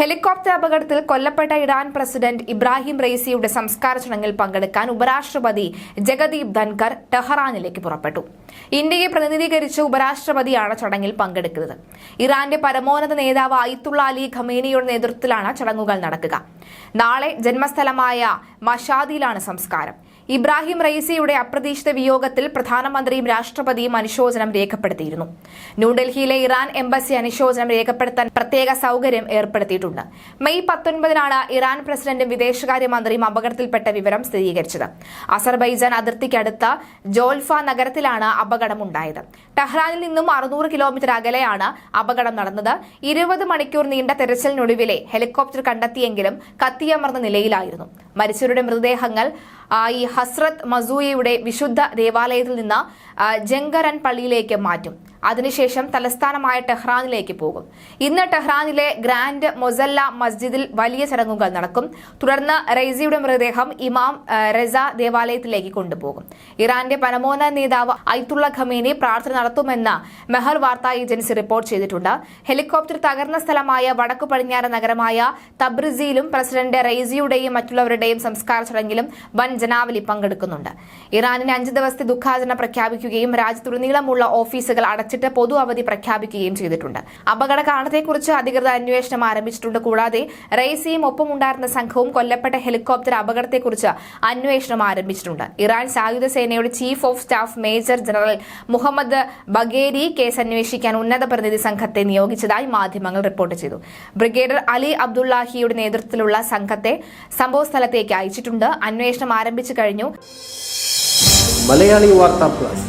Helicopter അപകടത്തിൽ കൊല്ലപ്പെട്ട Iran president Ibrahim റെയ്സിയുടെ സംസ്കാര ചടങ്ങിൽ പങ്കെടുക്കാൻ ഉപരാഷ്ട്രപതി ജഗദീപ് ധൻകർ ടെഹ്റാനിലേക്ക് പുറപ്പെട്ടു. ഇന്ത്യയെ പ്രതിനിധീകരിച്ച് ഉപരാഷ്ട്രപതിയാണ് ചടങ്ങിൽ പങ്കെടുക്കുന്നത്. ഇറാന്റെ പരമോന്നത നേതാവ് അയിത്തുള്ള അലി ഖമേനിയുടെ നേതൃത്വത്തിലാണ് ചടങ്ങുകൾ നടക്കുക. നാളെ ജന്മസ്ഥലമായ മഷാദിയിലാണ് സംസ്കാരം. ഇബ്രാഹിം റൈസിയുടെ അപ്രതീക്ഷിത വിയോഗത്തിൽ പ്രധാനമന്ത്രിയും രാഷ്ട്രപതിയും അനുശോചനം രേഖപ്പെടുത്തിയിരുന്നു. ന്യൂഡൽഹിയിലെ ഇറാൻ എംബസി അനുശോചനം രേഖപ്പെടുത്താൻ പ്രത്യേക സൗകര്യം ഏർപ്പെടുത്തിയിട്ടുണ്ട്. മെയ് പത്തൊൻപതിനാണ് ഇറാൻ പ്രസിഡന്റും വിദേശകാര്യമന്ത്രിയും അപകടത്തിൽപ്പെട്ട വിവരം സ്ഥിരീകരിച്ചത്. അസർബൈജാൻ അതിർത്തിക്കടുത്ത ജോൽഫ നഗരത്തിലാണ് അപകടമുണ്ടായത്. ടെഹ്റാനിൽ നിന്നും അറുന്നൂറ് കിലോമീറ്റർ അകലെയാണ് അപകടം നടന്നത്. ഇരുപത് മണിക്കൂർ നീണ്ട തെരച്ചിലിനൊടുവിലെ ഹെലികോപ്റ്റർ കണ്ടെത്തിയെങ്കിലും കത്തിയമർന്ന നിലയിലായിരുന്നു. മരിച്ചവരുടെ മൃതദേഹങ്ങൾ ഈ ഹസ്രത്ത് മസൂയയുടെ വിശുദ്ധ ദേവാലയത്തിൽ നിന്ന് ജങ്കരൻ പള്ളിയിലേക്ക് മാറ്റും. അതിനുശേഷം തലസ്ഥാനമായ ടെഹ്റാനിലേക്ക് പോകും. ഇന്ന് ടെഹ്റാനിലെ ഗ്രാൻഡ് മൊസല്ല മസ്ജിദിൽ വലിയ ചടങ്ങുകൾ നടക്കും. തുടർന്ന് റെയ്സിയുടെ മൃതദേഹം ഇമാം റെസ ദേവാലയത്തിലേക്ക് കൊണ്ടുപോകും. ഇറാന്റെ പരമോന്നത നേതാവ് ഐത്തുള്ള ഖമേനി പ്രാർത്ഥന നടത്തുമെന്ന് മെഹർ വാർത്താ ഏജൻസി റിപ്പോർട്ട് ചെയ്തിട്ടുണ്ട്. ഹെലികോപ്റ്റർ തകർന്ന സ്ഥലമായ വടക്കു പടിഞ്ഞാറ് നഗരമായ തബ്രിസിയിലും പ്രസിഡന്റ് റെയ്സിയുടെയും മറ്റുള്ളവരുടെയും സംസ്കാര ചടങ്ങിലും വൻ ജനാവലി പങ്കെടുക്കുന്നുണ്ട്. ഇറാനിന് അഞ്ച് ദിവസത്തെ ദുഃഖാചരണം പ്രഖ്യാപിക്കുകയും രാജ്യത്തുടനീളമുള്ള ഓഫീസുകൾ അടച്ചിട്ട് പൊതു അവധി പ്രഖ്യാപിക്കുകയും ചെയ്തിട്ടുണ്ട്. അപകട കാരണത്തെക്കുറിച്ച് അധികൃതർ അന്വേഷണം ആരംഭിച്ചിട്ടുണ്ട്. കൂടാതെ റെയ്സിയും ഒപ്പമുണ്ടായിരുന്ന സംഘവും കൊല്ലപ്പെട്ട ഹെലികോപ്റ്റർ അപകടത്തെക്കുറിച്ച് അന്വേഷണം ആരംഭിച്ചിട്ടുണ്ട്. ഇറാൻ സായുധ സേനയുടെ chief of staff major general Mohammad Bagheri case അന്വേഷിക്കാൻ ഉന്നത പ്രതിനിധി സംഘത്തെ നിയോഗിച്ചതായി മാധ്യമങ്ങൾ റിപ്പോർട്ട് ചെയ്തു. ബ്രിഗേഡർ അലി അബ്ദുല്ലാഹിയുടെ നേതൃത്വത്തിലുള്ള സംഘത്തെ സംഭവസ്ഥലത്തേക്ക് അയച്ചിട്ടുണ്ട്. അന്വേഷണം ആരംഭിച്ചു കഴിഞ്ഞു. Malayali Vartha plus.